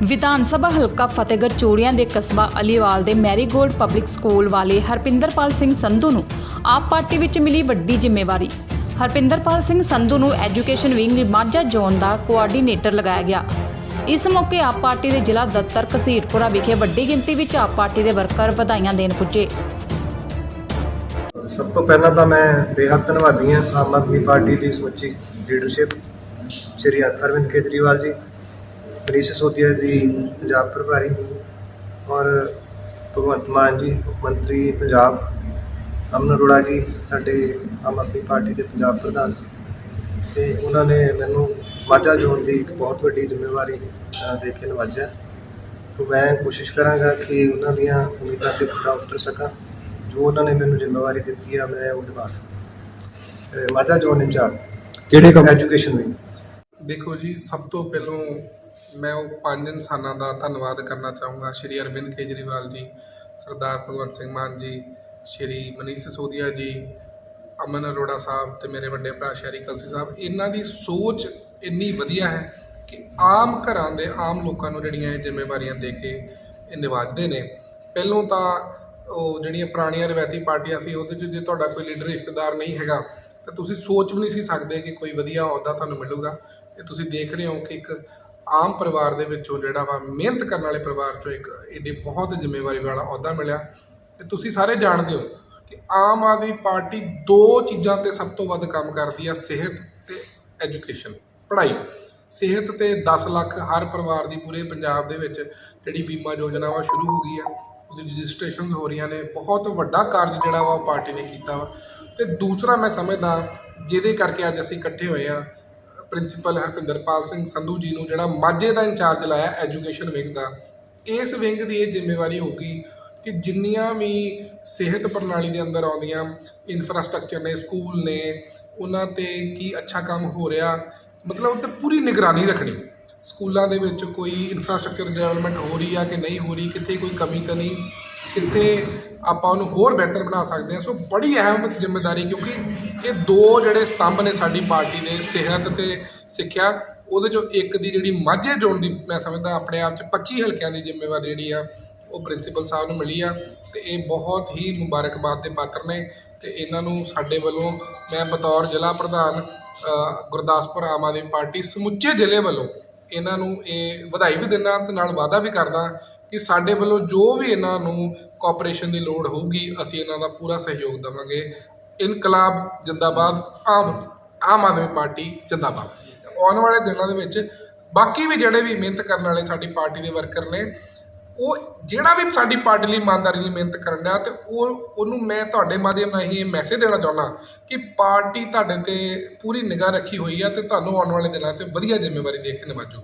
ਵਿਧਾਨ ਸਭਾ ਹਲਕਾ ਫਤਿਹਗੜ੍ਹ ਚੂੜੀਆਂ ਦੇ ਕਸਬਾ ਅਲੀਵਾਲ ਦੇ ਮੈਰੀਗੋਲਡ ਪਬਲਿਕ ਸਕੂਲ ਵਾਲੇ ਹਰਪਿੰਦਰਪਾਲ ਸਿੰਘ ਸੰਧੂ ਨੂੰ ਆਪ ਪਾਰਟੀ ਵਿੱਚ ਮਿਲੀ ਵੱਡੀ ਜ਼ਿੰਮੇਵਾਰੀ। ਹਰਪਿੰਦਰਪਾਲ ਸਿੰਘ ਸੰਧੂ ਨੂੰ ਐਜੂਕੇਸ਼ਨ ਵਿੰਗ ਮਾਝਾ ਜ਼ੋਨ ਦਾ ਕੋਆਰਡੀਨੇਟਰ ਲਗਾਇਆ ਗਿਆ। ਇਸ ਮੌਕੇ ਆਪ ਪਾਰਟੀ ਦੇ ਜ਼ਿਲ੍ਹਾ ਦਫ਼ਤਰ ਘਸੀਟਪੁਰਾ ਵਿਖੇ ਵੱਡੀ ਗਿਣਤੀ ਵਿੱਚ ਆਪ ਪਾਰਟੀ ਦੇ ਵਰਕਰ ਵਧਾਈਆਂ ਦੇਣ ਪੁੱਜੇ। ਸਭ ਤੋਂ ਪਹਿਲਾਂ ਤਾਂ ਮੈਂ ਬੇਹੱਦ ਧੰਨਵਾਦੀ ਹਾਂ ਆਮ ਆਦਮੀ ਪਾਰਟੀ ਦੀ ਸਮੁੱਚੀ ਲੀਡਰਸ਼ਿਪ ਸ਼੍ਰੀ ਅਰਵਿੰਦ ਕੇਜਰੀਵਾਲ ਜੀ। ਮਨੀਸ਼ ਸਿਸੋਦੀਆ ਜੀ ਪੰਜਾਬ ਪ੍ਰਭਾਰੀ ਔਰ ਭਗਵੰਤ ਮਾਨ ਜੀ ਮੁੱਖ ਮੰਤਰੀ ਪੰਜਾਬ ਅਮਨ ਅਰੋੜਾ ਜੀ ਸਾਡੇ ਆਮ ਆਦਮੀ ਪਾਰਟੀ ਦੇ ਪੰਜਾਬ ਪ੍ਰਧਾਨ ਤੇ ਉਹਨਾਂ ਨੇ ਮੈਨੂੰ ਮਾਝਾ ਜ਼ੋਨ ਦੀ ਇੱਕ ਬਹੁਤ ਵੱਡੀ ਜ਼ਿੰਮੇਵਾਰੀ ਦੇ ਕੇ ਨਵਾਜਿਆ। ਤੋਂ ਮੈਂ ਕੋਸ਼ਿਸ਼ ਕਰਾਂਗਾ ਕਿ ਉਹਨਾਂ ਦੀਆਂ ਉਮੀਦਾਂ ਤੇ ਪੂਰਾ ਉਤਰ ਸਕਾਂ। ਜੋ ਉਹਨਾਂ ਨੇ ਮੈਨੂੰ ਜ਼ਿੰਮੇਵਾਰੀ ਦਿੱਤੀ ਆ ਮੈਂ ਉਹ ਨਿਭਾ ਸਕਾਂ। ਮਾਝਾ ਜ਼ੋਨ ਇੰਚਾਰਜ ਕਿਹੜੇ ਕੰਮ ਐਜੂਕੇਸ਼ਨ ਵਿੰਗ ਦੇਖੋ ਜੀ ਸਭ ਤੋਂ ਪਹਿਲੋਂ ਮੈਂ ਉਹ ਪੰਜ ਇਨਸਾਨਾਂ ਦਾ ਧੰਨਵਾਦ ਕਰਨਾ ਚਾਹੂੰਗਾ, ਸ਼੍ਰੀ ਅਰਵਿੰਦ ਕੇਜਰੀਵਾਲ ਜੀ, ਸਰਦਾਰ ਭਗਵੰਤ ਸਿੰਘ ਮਾਨ ਜੀ, ਸ਼੍ਰੀ ਮਨੀਸ਼ ਸਿਸੋਦੀਆ ਜੀ, ਅਮਨ ਅਰੋੜਾ ਸਾਹਿਬ ਤੇ ਮੇਰੇ ਵੱਡੇ ਭਰਾ ਸ਼ਹਿਰੀ ਕਲਸੀ ਸਾਹਿਬ। ਇਹਨਾਂ ਦੀ ਸੋਚ ਇੰਨੀ ਵਧੀਆ ਹੈ ਕਿ ਆਮ ਘਰਾਂ ਦੇ ਆਮ ਲੋਕਾਂ ਨੂੰ ਜਿਹੜੀਆਂ ਇਹ ਜ਼ਿੰਮੇਵਾਰੀਆਂ ਦੇ ਕੇ ਇਹ ਨਿਵਾਜਦੇ ਨੇ। ਪਹਿਲੋਂ ਤਾਂ ਉਹ ਜਿਹੜੀਆਂ ਪੁਰਾਣੀਆਂ ਰਵਾਇਤੀ ਪਾਰਟੀਆਂ ਸੀ, ਉਹਦੇ 'ਚ ਜੇ ਤੁਹਾਡਾ ਕੋਈ ਲੀਡਰ ਰਿਸ਼ਤੇਦਾਰ ਨਹੀਂ ਹੈਗਾ, ਤਾਂ ਤੁਸੀਂ ਸੋਚ ਵੀ ਨਹੀਂ ਸੀ ਸਕਦੇ ਕਿ ਕੋਈ ਵਧੀਆ ਅਹੁਦਾ ਤੁਹਾਨੂੰ ਮਿਲੂਗਾ। ਇਹ ਤੁਸੀਂ ਦੇਖ ਰਹੇ ਹੋ ਕਿ ਇੱਕ ਆਮ ਪਰਿਵਾਰ ਦੇ ਵਿੱਚੋਂ ਜਿਹੜਾ ਵਾ ਮਿਹਨਤ ਕਰਨ ਵਾਲੇ ਪਰਿਵਾਰ ਚੋਂ ਇੱਕ ਇਹਦੇ ਬਹੁਤ ਜ਼ਿੰਮੇਵਾਰੀ ਵਾਲਾ ਅਹੁਦਾ ਮਿਲਿਆ। ਤੇ ਤੁਸੀਂ ਸਾਰੇ ਜਾਣਦੇ ਹੋ ਕਿ ਆਮ ਆਦਮੀ ਪਾਰਟੀ ਦੋ ਚੀਜ਼ਾਂ ਤੇ ਸਭ ਤੋਂ ਵੱਧ ਕੰਮ ਕਰਦੀ ਆ, ਸਿਹਤ ਤੇ ਐਜੂਕੇਸ਼ਨ, ਪੜ੍ਹਾਈ। ਸਿਹਤ ਤੇ 10 ਲੱਖ ਹਰ ਪਰਿਵਾਰ ਦੀ ਪੂਰੇ ਪੰਜਾਬ ਦੇ ਵਿੱਚ ਜਿਹੜੀ ਬੀਮਾ ਯੋਜਨਾ ਵਾ ਸ਼ੁਰੂ ਹੋ ਗਈ ਆ। ਉਹਦੀ ਰਜਿਸਟ੍ਰੇਸ਼ਨਸ ਹੋ ਰਹੀਆਂ ਨੇ, ਬਹੁਤ ਵੱਡਾ ਕਾਰਜ ਜਿਹੜਾ ਵਾ ਉਹ ਪਾਰਟੀ ਨੇ ਕੀਤਾ ਵਾ। ਤੇ ਦੂਸਰਾ ਮੈਂ ਸਮਝਦਾ, ਜਿਹਦੇ ਕਰਕੇ ਅੱਜ ਅਸੀਂ ਇਕੱਠੇ ਹੋਏ ਆ ਪ੍ਰਿੰਸੀਪਲ ਹਰਪਿੰਦਰਪਾਲ ਸਿੰਘ ਸੰਧੂ ਜੀ ਨੂੰ ਜਿਹੜਾ ਮਾਝੇ ਦਾ ਇੰਚਾਰਜ ਲਾਇਆ ਐਜੂਕੇਸ਼ਨ ਵਿੰਗ ਦਾ, ਇਸ ਵਿੰਗ ਦੀ ਇਹ ਜ਼ਿੰਮੇਵਾਰੀ ਹੋਊਗੀ ਕਿ ਜਿੰਨੀਆਂ ਵੀ ਸਿਹਤ ਪ੍ਰਣਾਲੀ ਦੇ ਅੰਦਰ ਆਉਂਦੀਆਂ ਇਨਫਰਾਸਟ੍ਰਕਚਰ ਨੇ ਸਕੂਲ ਨੇ, ਉਹਨਾਂ ਤੇ ਕੀ ਅੱਛਾ ਕੰਮ ਹੋ ਰਿਹਾ, ਮਤਲਬ ਉਹ ਤੇ ਪੂਰੀ ਨਿਗਰਾਨੀ ਰੱਖਣੀ। ਸਕੂਲਾਂ ਦੇ ਵਿੱਚ ਕੋਈ ਇਨਫਰਾਸਟ੍ਰਕਚਰ ਡਿਵੈਲਪਮੈਂਟ ਹੋ ਰਹੀ ਆ ਕਿ ਨਹੀਂ ਹੋ ਰਹੀ, ਕਿੱਥੇ ਕੋਈ ਕਮੀ ਤਾਂ ਨਹੀਂ। ਕਿੱਥੇ ਆਪਾਂ ਉਹਨੂੰ ਹੋਰ ਬਿਹਤਰ ਬਣਾ ਸਕਦੇ ਹਾਂ। ਸੋ ਬੜੀ ਅਹਿਮ ਜ਼ਿੰਮੇਵਾਰੀ, ਕਿਉਂਕਿ ਇਹ ਦੋ ਜਿਹੜੇ ਸਤੰਭ ਨੇ ਸਾਡੀ ਪਾਰਟੀ ਦੇ, ਸਿਹਤ ਤੇ ਸਿੱਖਿਆ, ਉਹਦੇ ਚੋਂ ਇੱਕ ਦੀ ਜਿਹੜੀ ਮਾਝੇ ਜੋੜ ਦੀ ਮੈਂ ਸਮਝਦਾ ਆਪਣੇ ਆਪ 'ਚ 25 ਹਲਕਿਆਂ ਦੀ ਜ਼ਿੰਮੇਵਾਰੀ ਜਿਹੜੀ ਆ, ਉਹ ਪ੍ਰਿੰਸੀਪਲ ਸਾਹਿਬ ਨੂੰ ਮਿਲੀ ਆ। ਤੇ ਇਹ ਬਹੁਤ ਹੀ ਮੁਬਾਰਕਬਾਦ ਦੇ ਪਾਤਰ ਨੇ ਤੇ ਇਹਨਾਂ ਨੂੰ ਸਾਡੇ ਵੱਲੋਂ ਮੈਂ ਬਤੌਰ ਜ਼ਿਲ੍ਹਾ ਪ੍ਰਧਾਨ ਗੁਰਦਾਸਪੁਰ ਆਮ ਆਦਮੀ ਪਾਰਟੀ ਸਮੁੱਚੇ ਜ਼ਿਲ੍ਹੇ ਵੱਲੋਂ ਇਹਨਾਂ ਨੂੰ ਇਹ ਵਧਾਈ ਵੀ ਦਿੰਦਾ ਤੇ ਨਾਲ ਵਾਅਦਾ ਵੀ ਕਰਦਾ ਕਿ ਸਾਡੇ ਵੱਲੋਂ ਜੋ ਵੀ ਇਹਨਾਂ ਨੂੰ ਕੋਆਪਰੇਸ਼ਨ ਦੀ ਲੋੜ ਹੋਊਗੀ, ਅਸੀਂ ਇਹਨਾਂ ਦਾ ਪੂਰਾ ਸਹਿਯੋਗ ਦੇਵਾਂਗੇ। ਇਨਕਲਾਬ ਜਿੰਦਾਬਾਦ, ਆਮ ਆਮ ਆਦਮੀ ਪਾਰਟੀ ਜਿੰਦਾਬਾਦ। ਆਉਣ ਵਾਲੇ ਦਿਨਾਂ ਦੇ ਵਿੱਚ ਬਾਕੀ ਵੀ ਜਿਹੜੇ ਵੀ ਮਿਹਨਤ ਕਰਨ ਵਾਲੇ ਸਾਡੀ ਪਾਰਟੀ ਦੇ ਵਰਕਰ ਨੇ, ਉਹ ਜਿਹੜਾ ਵੀ ਸਾਡੀ ਪਾਰਟੀ ਲਈ ਇਮਾਨਦਾਰੀ ਲਈ ਮਿਹਨਤ ਕਰਨ ਦਾ, ਤੇ ਉਹ, ਉਹਨੂੰ ਮੈਂ ਤੁਹਾਡੇ ਮਾਧਿਅਮ ਰਾਹੀਂ ਇਹ ਮੈਸੇਜ ਦੇਣਾ ਚਾਹੁੰਦਾ ਕਿ ਪਾਰਟੀ ਤੁਹਾਡੇ ਤੇ ਪੂਰੀ ਨਿਗਾਹ ਰੱਖੀ ਹੋਈ ਆ, ਤੇ ਤੁਹਾਨੂੰ ਆਉਣ ਵਾਲੇ ਦਿਨਾਂ 'ਚ ਵਧੀਆ ਜ਼ਿੰਮੇਵਾਰੀ ਦੇ ਕੇ ਨਿਭਾਜੂ